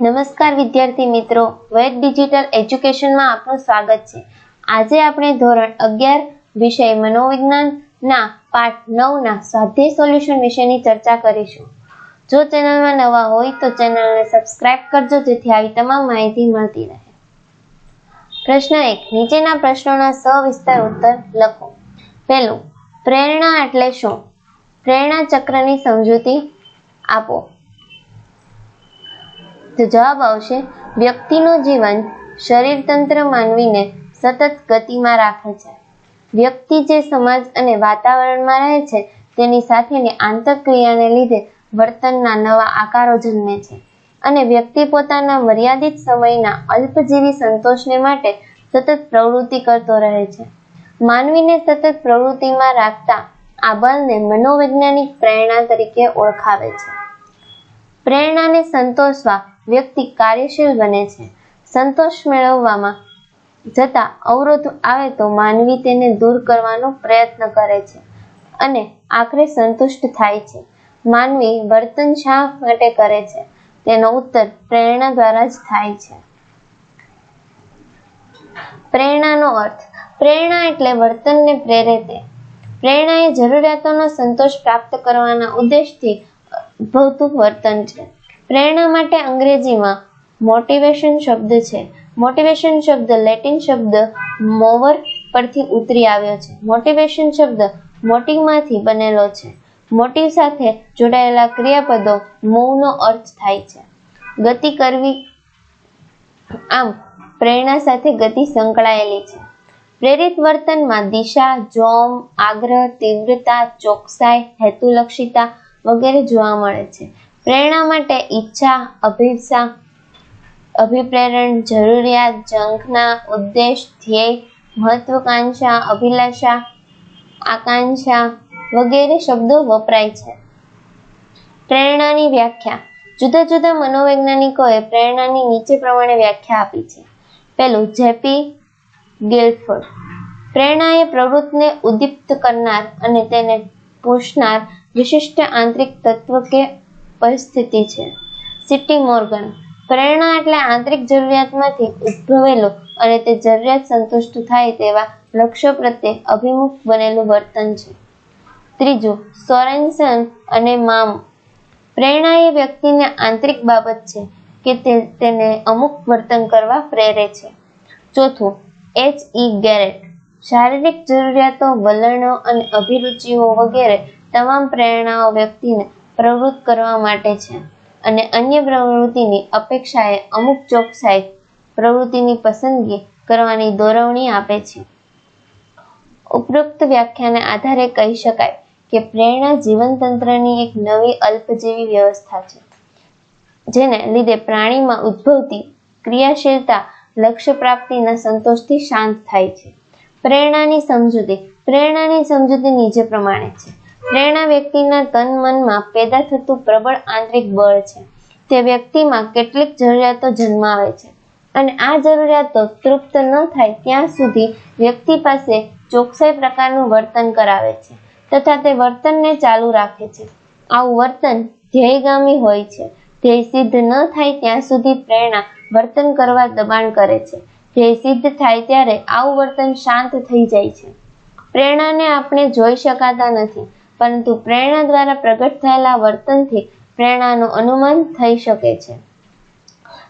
નમસ્કાર વિદ્યાર્થી મિત્રો. વેદ ડિજિટલ એજ્યુકેશનમાં આપનું સ્વાગત છે. આજે આપણે ધોરણ અગિયાર વિષય મનોવિજ્ઞાનના પાઠ નવના સ્વાધ્યાય સોલ્યુશન વિશેની ચર્ચા કરીશું. જો ચેનલમાં નવા હોય તો ચેનલને સબસ્ક્રાઇબ કરજો જેથી આવી તમામ માહિતી મળતી રહે. પ્રશ્ન એક, નીચેના પ્રશ્નોના સવિસ્તાર ઉત્તર લખો. પહેલું, પ્રેરણા એટલે શું? પ્રેરણા ચક્રની સમજૂતી આપો. તો જવાબ આવશે, વ્યક્તિનું જીવન શરીર તંત્ર માનવીને સતત ગતિમાં રાખે છે. વ્યક્તિ જે સમાજ અને વાતાવરણમાં રહે છે, તેની સાથેની આંતરક્રિયાને લીધે વર્તનના નવા આકારો જન્મે છે અને વ્યક્તિ પોતાના મર્યાદિત સમયના અલ્પજીવી સંતોષને માટે સતત પ્રવૃત્તિ કરતો રહે છે. માનવીને સતત પ્રવૃત્તિમાં રાખતા આ બળને મનોવૈજ્ઞાનિક પ્રેરણા તરીકે ઓળખાવે છે. પ્રેરણાને સંતોષવા વ્યક્તિ કાર્યશીલ બને છે. સંતોષ મેળવવામાં જતા અવરોધ આવે તો માનવી તેને દૂર કરવાનો પ્રયત્ન કરે છે અને આખરે સંતુષ્ટ થાય છે. માનવી વર્તન શા માટે કરે છે. તેનો ઉત્તર પ્રેરણા દ્વારા જ થાય છે. પ્રેરણાનો અર્થ, પ્રેરણા એટલે વર્તનને પ્રેરે તે પ્રેરણા એ જરૂરિયાતોનો સંતોષ પ્રાપ્ત કરવાના ઉદ્દેશથી ભૌતિક વર્તન છે. પ્રેરણા માટે અંગ્રેજીમાં મોટિવેશન શબ્દ છે. મોટિવેશન શબ્દ લેટિન શબ્દ મોવર પરથી ઉતરી આવ્યો છે. મોટિવેશન શબ્દ મોટિવમાંથી બનેલો છે. મોટિવ સાથે જોડાયેલા ક્રિયાપદો મૂવનો અર્થ થાય છે. ગતિ કરવી આમ પ્રેરણા સાથે ગતિ સંકળાયેલી છે. પ્રેરિત વર્તનમાં દિશા, જોમ, આગ્રહ, તીવ્રતા, ચોકસાઈ, હેતુલક્ષિતા વગેરે જોવા મળે છે. પ્રેરણા માટે ઈચ્છા, અભિપ્સા, અભિપ્રેરણ, જરૂરિયાત ઝંખના ઉદ્દેશ, ધ્યેય, મહત્વકાંક્ષા, અભિલાષા, આકાંક્ષા વગેરે શબ્દો વપરાય છે. પ્રેરણાની વ્યાખ્યા. જુદા જુદા મનોવૈજ્ઞાનિકોએ પ્રેરણાની નીચે પ્રમાણે વ્યાખ્યા આપી છે. પહેલું જેપી ગિલ્ફોર્ડ. પ્રેરણા એ પ્રવૃત્તિને ઉદ્દીપ્ત કરનાર અને તેને પોષનાર વિશિષ્ટ આંતરિક તત્વ કે પરિસ્થિતિ છે. સિટી મોર્ગન પ્રેરણા એટલે આંતરિક જરૂરિયાતમાંથી ઉદ્ભવેલું અને તે જરૂરિયાત સંતુષ્ટ થાય તેવા લક્ષ્યો પ્રત્યે અભિમુખ બનેલું વર્તન છે. ત્રીજું સોરેન્સન અને મામ પ્રેરણા એ વ્યક્તિને આંતરિક બાબત છે કે તે તેને અમુક વર્તન કરવા પ્રેરે છે. ચોથું એચ ઈ ગેરેટ શારીરિક જરૂરિયાતો, વલણો અને અભિરુચિઓ વગેરે તમામ પ્રેરણાઓ વ્યક્તિને પ્રવૃત્ત કરવા માટે છે. અને અન્ય પ્રવૃત્તિની અપેક્ષાએ અમુક ચોકસાઈ પ્રવૃત્તિની પસંદગી કરવાની દોરવણી આપે છે. ઉપરોક્ત વ્યાખ્યાને આધારે કહી શકાય કે પ્રેરણા જીવનતંત્રની એક નવી અલ્પજીવી વ્યવસ્થા છે, જેને લીધે પ્રાણીમાં ઉદ્ભવતી ક્રિયાશીલતા, લક્ષ્ય પ્રાપ્તિના સંતોષથી શાંત થાય છે. પ્રેરણાની સમજૂતી પ્રેરણાની સમજૂતી નીચે પ્રમાણે છે. પ્રેરણા વ્યક્તિના તન મનમાં પેદા થતું પ્રબળ આંતરિક બળ છે. તે વ્યક્તિમાં કેટલીક જરૂરિયાતો જન્માવે છે. અને આ જરૂરિયાતો તૃપ્ત ન થાય ત્યાં સુધી વ્યક્તિ પાસે ચોકસાઈ પ્રકારનું વર્તન કરાવે છે તથા તે વર્તનને ચાલુ રાખે છે. આવું વર્તન ધ્યેયગામી હોય છે. ધ્યેય સિદ્ધ ન થાય ત્યાં સુધી પ્રેરણા વર્તન કરવા દબાણ કરે છે. ધ્યેય સિદ્ધ થાય ત્યારે આવું વર્તન શાંત થઈ જાય છે. પ્રેરણાને આપણે જોઈ શકાતા નથી. પરંતુ પ્રેરણા દ્વારા પ્રગટ થયેલા વર્તનથી પ્રેરણાનું અનુમાન થઈ શકે છે.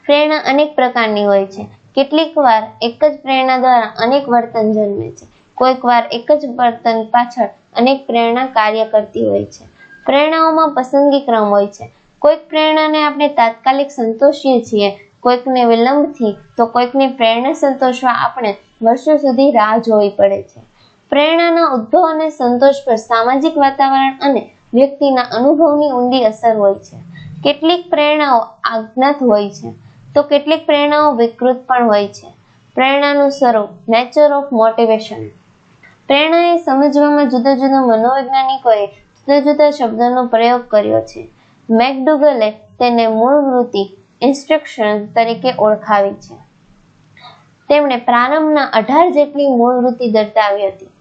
પ્રેરણા અનેક પ્રકારની હોય છે. કેટલીક વાર એક જ પ્રેરણા દ્વારા અનેક વર્તન જન્મે છે. કોઈક વાર એક જ વર્તન પાછળ અનેક પ્રેરણા કાર્ય કરતી હોય છે. પ્રેરણાઓમાં પસંદગી ક્રમ હોય છે. કોઈક પ્રેરણાને આપણે તાત્કાલિક સંતોષીએ છીએ, કોઈકને વિલંબથી, તો કોઈકની પ્રેરણા સંતોષવા આપણે વર્ષો સુધી રાહ જોવી પડે છે. પ્રેરણાના ઉદ્ભવ અને સંતોષ પર સામાજિક વાતાવરણ અને વ્યક્તિના અનુભવની ઊંડી અસર હોય છે. કેટલીક પ્રેરણાઓ આજ્ઞાત હોય છે, તો કેટલીક પ્રેરણાઓ વિકૃત પણ હોય છે. પ્રેરણાનું સ્વરૂપ નેચર ઓફ મોટિવેશન પ્રેરણા એ સમજવામાં જુદા જુદા મનોવૈજ્ઞાનિકોએ જુદા જુદા શબ્દોનો પ્રયોગ કર્યો છે. મેકડુગલે તેને મૂળ વૃત્તિ ઇન્સ્ટ્રક્શન તરીકે ઓળખાવી છે. તેમણે પ્રારંભના અઢાર જેટલી મૂળ વૃત્તિ દર્શાવી હતી.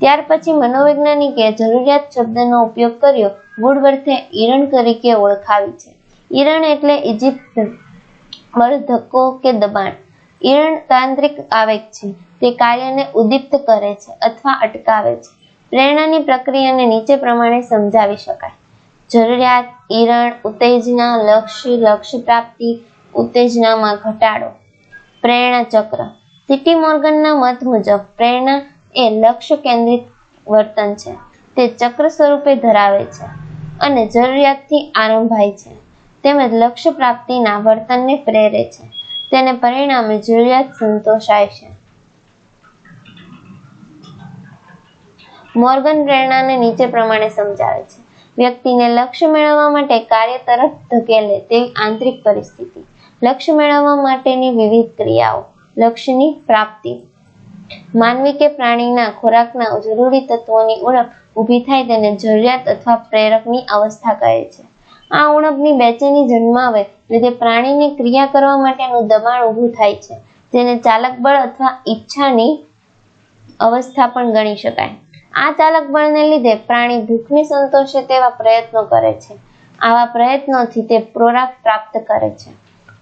ત્યાર પછી મનોવૈજ્ઞાનિકે જરૂરિયાત શબ્દનો ઉપયોગ કર્યો. અર્થે ઈરણ તરીકે ઓળખાવી છે. ઈરણ એટલે ઇજિપ્ત બળ ધક્કો કે દબાણ. ઈરણ તાંત્રિક આવેગ છે. તે કાર્યને ઉદ્દીપ્ત કરે છે અથવા અટકાવે છે. પ્રેરણાની પ્રક્રિયાને નીચે પ્રમાણે સમજાવી શકાય. જરૂરિયાત, ઈરણ, ઉત્તેજના, લક્ષ્ય લક્ષ્ય પ્રાપ્તિ, ઉત્તેજનામાં ઘટાડો. પ્રેરણા ચક્ર. સિટી મોર્ગનના મત મુજબ પ્રેરણા એ લક્ષ્ય કેન્દ્રિત વર્તન છે. તે ચક્ર સ્વરૂપે ધરાવે છે અને જરૂરિયાતથી આરંભાય છે. તેમજ લક્ષ્ય પ્રાપ્તિના વર્તનને પ્રેરે છે. તેને પરિણામે જરૂરિયાત સંતોષાય છે. મોર્ગન પ્રેરણાને નીચે પ્રમાણે સમજાવે છે. વ્યક્તિને લક્ષ્ય મેળવવા માટે કાર્ય તરફ ધકેલે તેવી આંતરિક પરિસ્થિતિ. લક્ષ્ય મેળવવા માટેની વિવિધ ક્રિયાઓ, લક્ષ્યની પ્રાપ્તિ માનવી કે પ્રાણીના ખોરાકના જરૂરી તત્વોની ઉણપ ઊભી થાય તેને જરૂરિયાત અથવા પ્રેરકની અવસ્થા કહે છે. આ ઉણપની બેચેની જન્માવે લીધે પ્રાણીને ક્રિયા કરવા માટેનું દબાણ ઊભું થાય છે. જેને ચાલક બળ અથવા ઈચ્છાની અવસ્થા પણ ગણી શકાય. આ ચાલક બળને લીધે પ્રાણી ભૂખને સંતોષે તેવા પ્રયત્નો કરે છે. આવા પ્રયત્નોથી તે ખોરાક પ્રાપ્ત કરે છે.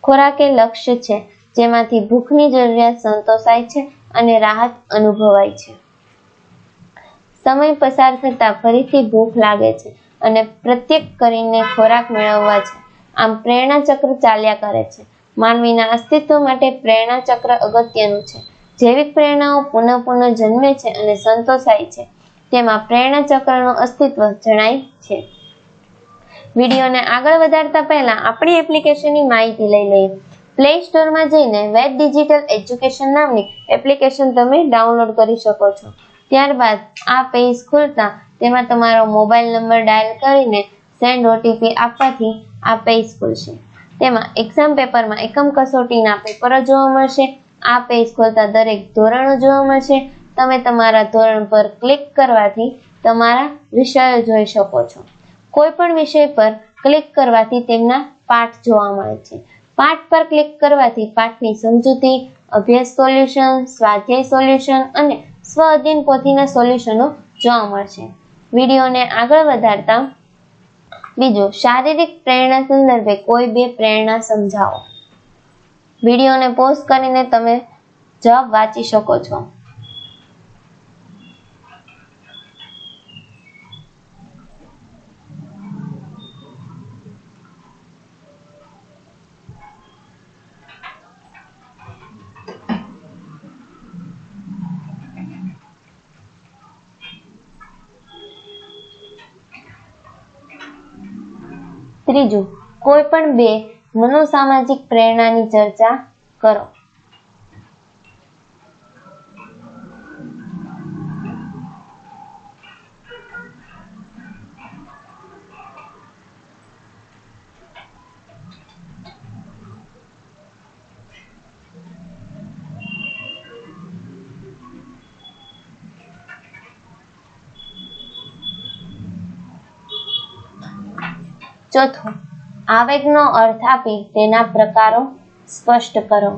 ખોરાક એ લક્ષ્ય છે જેમાંથી ભૂખની જરૂરિયાત સંતોષાય છે અને રાહત અનુભવાય છે. સમય પસાર થતા ફરીથી ભૂખ લાગે છે અને પ્રત્યેક કરીને ખોરાક મેળવવા છે. આમ પ્રેરણા ચક્ર ચાલ્યા કરે છે. માનવીના અસ્તિત્વ માટે પ્રેરણા ચક્ર અગત્યનું છે. જૈવિક પ્રેરણાઓ પુનઃ પુનઃ જન્મે છે અને સંતોષાય છે. તેમાં પ્રેરણા ચક્રનું અસ્તિત્વ જણાય છે. વિડીયોને આગળ વધારતા પહેલા આપણી એપ્લિકેશનની માહિતી લઈ લઈએ. પ્લે સ્ટોરમાં જઈને વેદ ડિજિટલ એજ્યુકેશન નામની એપ્લિકેશન તમે ડાઉનલોડ કરી શકો છો. ત્યારબાદ આ પેજ ખોલતા તેમાં તમારો મોબાઈલ નંબર ડાયલ કરીને સેન્ડ ઓટીપી આપવાથી આ પેજ ખુલશે. તેમાં એક્ઝામ પેપરમાં એકમ કસોટીના પેપરો જોવા મળશે. આ પેજ ખોલતા દરેક ધોરણો જોવા મળશે. તમે તમારા ધોરણ પર ક્લિક કરવાથી તમારા વિષયો જોઈ શકો છો. કોઈ પણ વિષય પર ક્લિક કરવાથી તેમના પાઠ જોવા મળે છે. પાઠ પર ક્લિક કરવાથી પાઠની સમજૂતી, અભ્યાસ સોલ્યુશન, સ્વાધ્યાય સોલ્યુશન અને સ્વ અધ્યયન પોથીના સોલ્યુશનો જોવા મળશે. વિડીયોને આગળ વધારતા બીજું શારીરિક પ્રેરણા સંદર્ભે કોઈ બે પ્રેરણા સમજાવો. વિડીયોને પોઝ કરીને તમે જવાબ વાંચી શકો છો. ત્રીજું કોઈ પણ બે મનોસામાજિક પ્રેરણાની ચર્ચા કરો. ચોથું. આવેગનો અર્થ આપી તેના પ્રકારો સ્પષ્ટ કરો.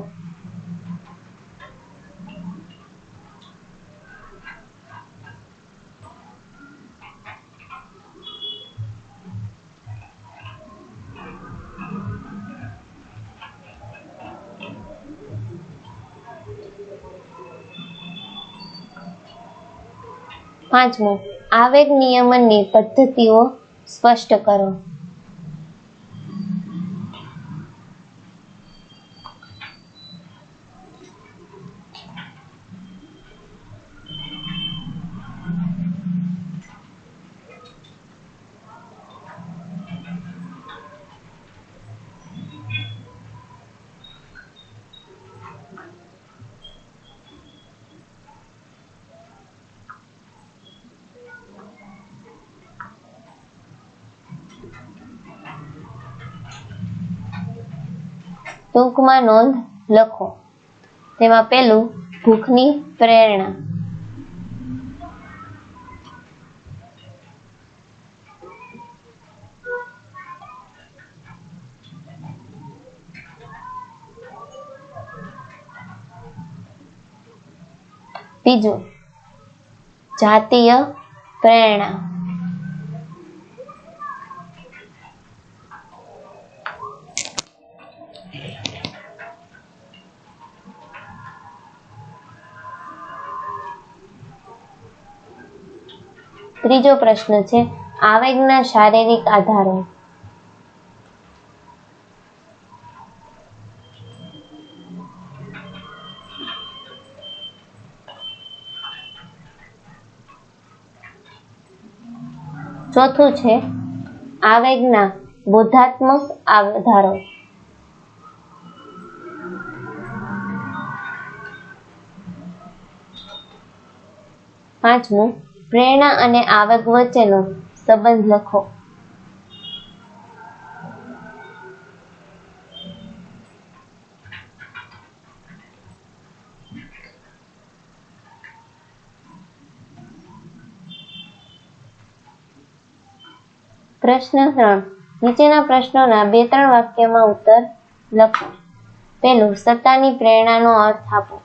પાંચમું. આવેગ નિયમનની પદ્ધતિઓ સ્પષ્ટ કરો. ટૂંકમાં નોંધ લખો. તેમાં પેલું ભૂખની પ્રેરણા. બીજું જાતીય પ્રેરણા. ત્રીજો પ્રશ્ન છે આવેગના શારીરિક આધારો. ચોથું છે આવેગના બોધાત્મક આધારો. પાંચમું પ્રેરણા અને આવક વચ્ચેનો સંબંધ લખો. પ્રશ્ન ત્રણ. નીચેના પ્રશ્નોના બે ત્રણ વાક્યમાં ઉત્તર લખો. પેલું, સત્તાની પ્રેરણાનો અર્થ આપો.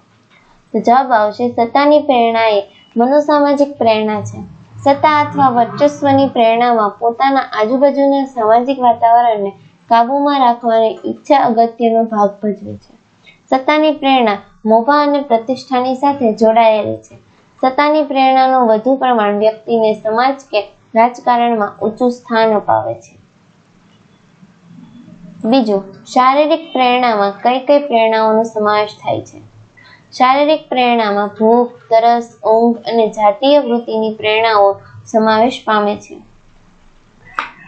જવાબ આવશે સત્તાની પ્રેરણા એ મનોસામાજિક પ્રેરણા છે. સત્તા અથવા વર્ચસ્વની પ્રેરણામાં પોતાના આજુબાજુના સામાજિક વાતાવરણને કાબૂમાં રાખવાની ઈચ્છા અગત્યનો ભાગ ભજવે છે. સત્તાની પ્રેરણા મોભા અને પ્રતિષ્ઠાની સાથે જોડાયેલી છે. સત્તાની પ્રેરણાનું વધુ પ્રમાણ વ્યક્તિને સમાજ કે રાજકારણમાં ઊંચું સ્થાન અપાવે છે. બીજું, શારીરિક પ્રેરણામાં કઈ કઈ પ્રેરણાઓનો સમાવેશ થાય છે? શારીરિક પ્રેરણામાં ભૂખ તરસ, ઊંઘ અને જાતીય વૃત્તિની પ્રેરણાઓ સમાવેશ પામે છે.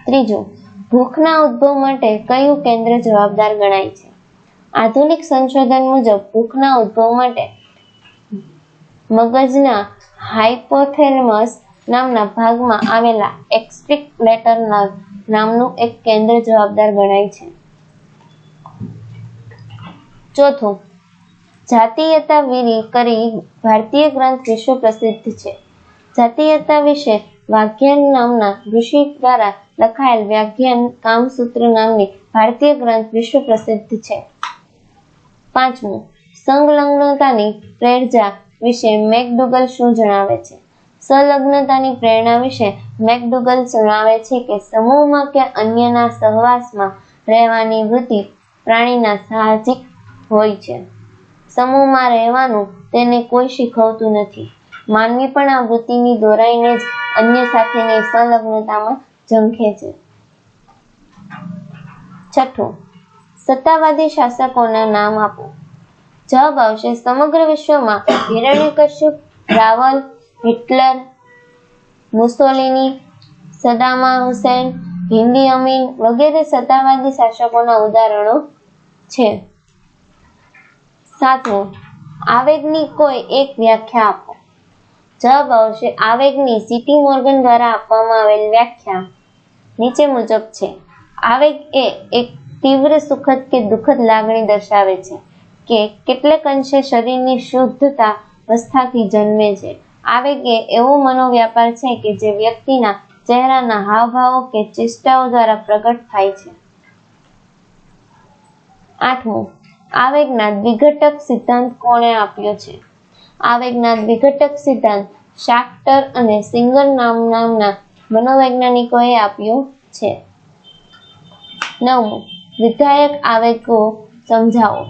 ત્રીજું, ભૂખના ઉદ્ભવ માટે કયું કેન્દ્ર જવાબદાર ગણાય છે? આધુનિક સંશોધન મુજબ ભૂખના ઉદ્ભવ માટે મગજના હાઇપોથેલેમસ નામના ભાગમાં આવેલા એક્સ્ટ્રિક લેટર નામનું એક કેન્દ્ર જવાબદાર ગણાય છે. ચોથું જાતીયતા વિરી કરી ભારતીય ગ્રંથ વિશ્વ પ્રસિદ્ધ છે. જાતીયતા વિશે વાઘ્યાન નામના ઋષિ દ્વારા લખાયેલ વ્યાખ્યાન કામસૂત્ર નામની ભારતીય ગ્રંથ વિશ્વ પ્રસિદ્ધ છે. પાંચમું, સંલગ્નતાની પ્રેરજા વિશે મેકડુગલ શું જણાવે છે? સંલગ્નતાની પ્રેરણા વિશે મેકડુગલ જણાવે છે કે સમૂહમાં કે અન્યના સહવાસમાં રહેવાની વૃત્તિ પ્રાણીના સાહજિક હોય છે. સમૂહમાં રહેવાનું તેને કોઈ શીખવતું નથી. માનવી પણ આ વૃત્તિની દોરાઈને જ અન્ય સાથેની સંલગ્નતામાં ઝંખે છે. છઠ્ઠું, સત્તાવાદી શાસકોના નામ આપો. જવાબ આવશે, સમગ્ર વિશ્વમાં Hiranyakashyap Rawal, Hitler, Mussolini, Saddam Hussein, Idi Amin વગેરે સત્તાવાદી શાસકોના ઉદાહરણો છે. સાતમું આવેગની કોઈ એક વ્યાખ્યા આપો. જવાબ આવશે, આવેગની સીટી મોર્ગન દ્વારા આપવામાં આવેલ વ્યાખ્યા નીચે મુજબ છે. આવેગ એ એક તીવ્ર સુખદ કે દુઃખદ લાગણી દર્શાવે છે કે કેટલેક અંશે શરીરની શુદ્ધતા અવસ્થાથી જન્મે છે. આવેગ એ એવો મનોવ્યાપાર છે કે જે વ્યક્તિના ચહેરાના હાવભાવો કે ચેષ્ટાઓ દ્વારા પ્રગટ થાય છે. આઠમું આવેગના દ્વિઘટક સિદ્ધાંત કોણે આપ્યો છે? આવેગના દ્વિઘટક સિદ્ધાંત શાક્ટર અને સિંગર નામ નામના મનોવૈજ્ઞાનિકોએ આપ્યો છે. નવમું, વિધાયક આવેગો સમજાવો.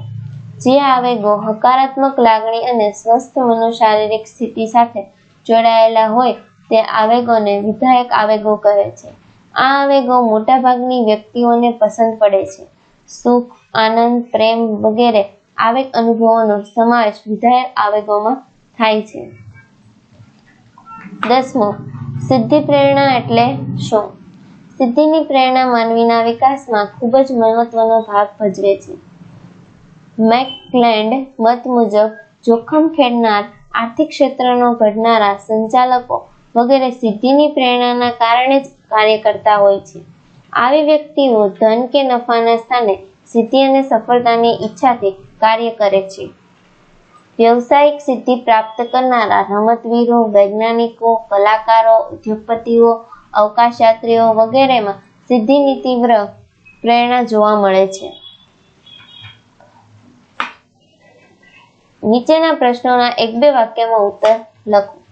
જે આવેગો હકારાત્મક લાગણી અને સ્વસ્થ મનોશારીરિક સ્થિતિ સાથે જોડાયેલા હોય, તે આવેગોને વિધાયક આવેગો કહે છે. આ આવેગો મોટાભાગની વ્યક્તિઓને પસંદ પડે છે. સુખ, આનંદ, પ્રેમ વગેરે આવેગ અનુભવોનો સમાવેશ વિધાયક આવેગોમાં થાય છે. દસમું, સિદ્ધિ પ્રેરણા એટલે શું? સિદ્ધિની પ્રેરણા માનવીના વિકાસમાં ખૂબ જ મહત્વનો ભાગ ભજવે છે. મેકલેન્ડ મત મુજબ જોખમ ખેડનાર, આર્થિક ક્ષેત્રનો ઘડનારા સંચાલકો વગેરે સિદ્ધિની પ્રેરણાના કારણે જ કાર્ય કરતા હોય છે. આવી વ્યક્તિઓ ધન કે નફાના સ્થાને સિદ્ધિ અને સફળતાની ઈચ્છાથી કાર્ય કરે છે. વ્યવસાયિક સિદ્ધિ પ્રાપ્ત કરનારા રમતવીરો, વૈજ્ઞાનિકો, કલાકારો, ઉદ્યોગપતિઓ, અવકાશયાત્રીઓ વગેરેમાં સિદ્ધિની તીવ્ર પ્રેરણા જોવા મળે છે. નીચેના પ્રશ્નોના એક બે વાક્યમાં ઉત્તર લખો.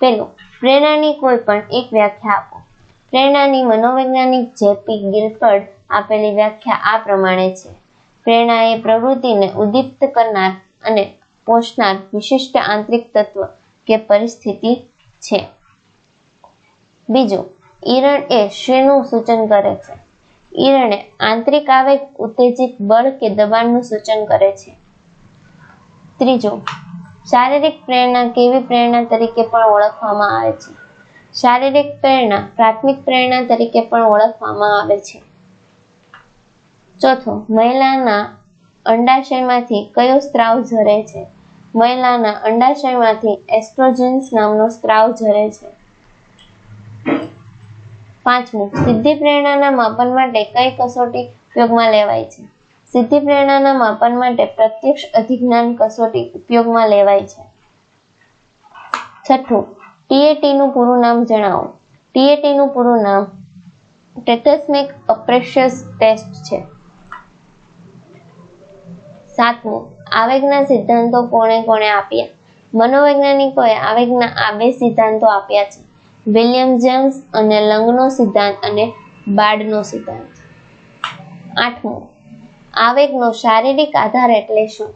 પેલું પ્રેરણાની કોઈ પણ એક વ્યાખ્યા આપો. પ્રેરણાની મનોવૈજ્ઞાનિક જેપી ગિલફર્ડ આપેલી વ્યાખ્યા આ પ્રમાણે છે. પ્રેરણા એ પ્રવૃત્તિને ઉદ્દીપ્ત કરનાર અને પોષનાર વિશિષ્ટ આંતરિક તત્વ કે પરિસ્થિતિ છે. બીજું, ઈરણ એ શેનું સૂચન કરે છે. ઈરણે આંતરિક આવેગ, ઉત્તેજિત બળ કે દબાણનું સૂચન કરે છે. ત્રીજું, શારીરિક પ્રેરણા કેવી પ્રેરણા તરીકે પણ ઓળખવામાં આવે છે. શારીરિક પ્રેરણા, પ્રાથમિક પ્રેરણા તરીકે પણ ઓળખવામાં આવે છે. ચોથો, મહિલાના અંડાશયમાંથી કયો સ્ત્રાવ ઝરે છે? મહિલાના અંડાશયમાંથી એસ્ટ્રોજન્સ નામનો સ્ત્રાવ ઝરે છે. પાંચમું, સિદ્ધિ પ્રેરણાના માપન માટે કઈ કસોટી ઉપયોગમાં લેવાય છે? સિદ્ધિ પ્રેરણાના માપન માટે પ્રત્યક્ષ અધિજ્ઞાન કસોટી ઉપયોગમાં લેવાય છે. છઠ્ઠું ટીએટી નું પૂરું નામ જણાવો. ટીએટી નું પૂરું નામ ટેટસ્મિક અપ્રેશિયસ ટેસ્ટ છે. સાતમું, આવેગના સિદ્ધાંતો કોણે કોણે આપ્યા? મનોવૈજ્ઞાનિકોએ આવેગના આ બે સિદ્ધાંતો આપ્યા છે. વિલિયમ જેમ્સ અને લંગનો સિદ્ધાંત અને બાર્ડનો સિદ્ધાંત. આઠમું, આવેગનો શારીરિક આધાર એટલે શું?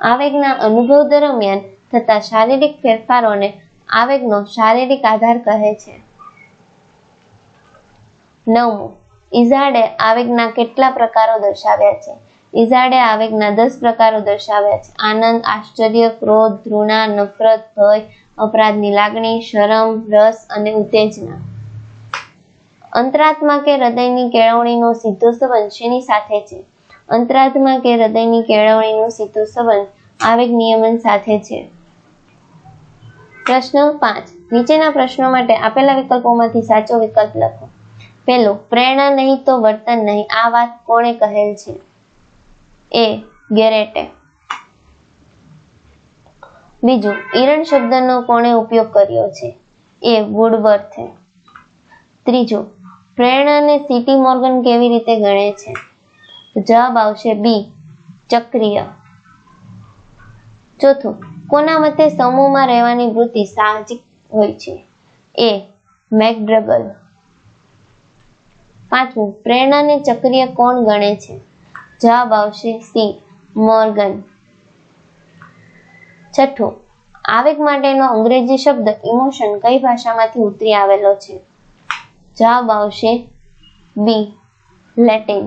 આવેગના અનુભવ દરમિયાન થતા શારીરિક ફેરફારોને આવેગનો શારીરિક આધાર કહે છે. નવમું ઇઝાડે આવેગના કેટલા પ્રકારો દર્શાવ્યા છે? ઇઝાડે આવેગના દસ પ્રકારો દર્શાવ્યા છે. આનંદ, આશ્ચર્ય, ક્રોધ ધૃણા નફરત, ભય, અપરાધની લાગણી, શરમ, રસ અને ઉત્તેજના. અંતરાત્મા કે હૃદયની કેળવણીનો સીધો સંબંધ શેની સાથે છે? અંતરાત્મા કે હૃદયની કેળવણીનો સીધો સંબંધ આવેગ નિયમન સાથે છે. પ્રશ્ન પાંચ. નીચેના પ્રશ્નો માટે આપેલા વિકલ્પોમાંથી સાચો વિકલ્પ લખો. પહેલો, પ્રેરણા નહીં તો વર્તન નહીં. આ વાત કોણે કહેલ છે? એ, ગેરેટે. બીજું, ઈરણ શબ્દનો કોણે ઉપયોગ કર્યો છે? એ, વુડવર્થે. ત્રીજું, પ્રેરણાને સિટી મોર્ગન કેવી રીતે ગણે છે? જવાબ આવશે બી, ચક્રીય. ચોથું કોના મતે સમૂહમાં રહેવાની વૃત્તિ સાહજિક હોય છે? એ, મેકડ્રગલ. પાંચમું, પ્રેરણાને ચક્રીય કોણ ગણે છે? જવાબ આવશે સી, મોર્ગન. છઠ્ઠું, આવેગ માટેનો અંગ્રેજી શબ્દ ઇમોશન કઈ ભાષામાંથી ઉતરી આવેલો છે? જવાબ આવશે બી, લેટિન.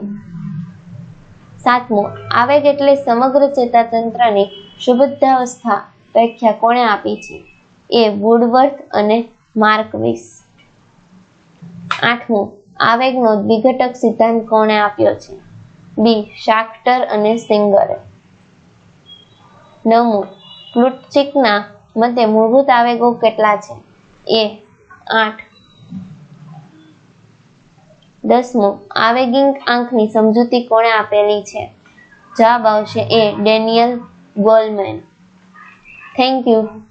સાતમું, આવેગ એટલે સમગ્ર ચેતાતંત્રની સુબદ્ધાવસ્થા વ્યાખ્યા કોણે આપી છે? એ વુડવર્થ અને માર્કવિસ. આઠમું, આવેગનો દ્વિઘટક સિદ્ધાંત કોણે આપ્યો છે? બી, શાક્ટર અને સિંગરે. નવમું, પ્લુટચિકના મતે મૂળભૂત આવેગો કેટલા છે? એ, આઠ. દસમું આવેગિંગ આંખની સમજૂતી કોણે આપેલી છે? જવાબ આવશે એ ડેનિયલ ગોલમેન. Thank you.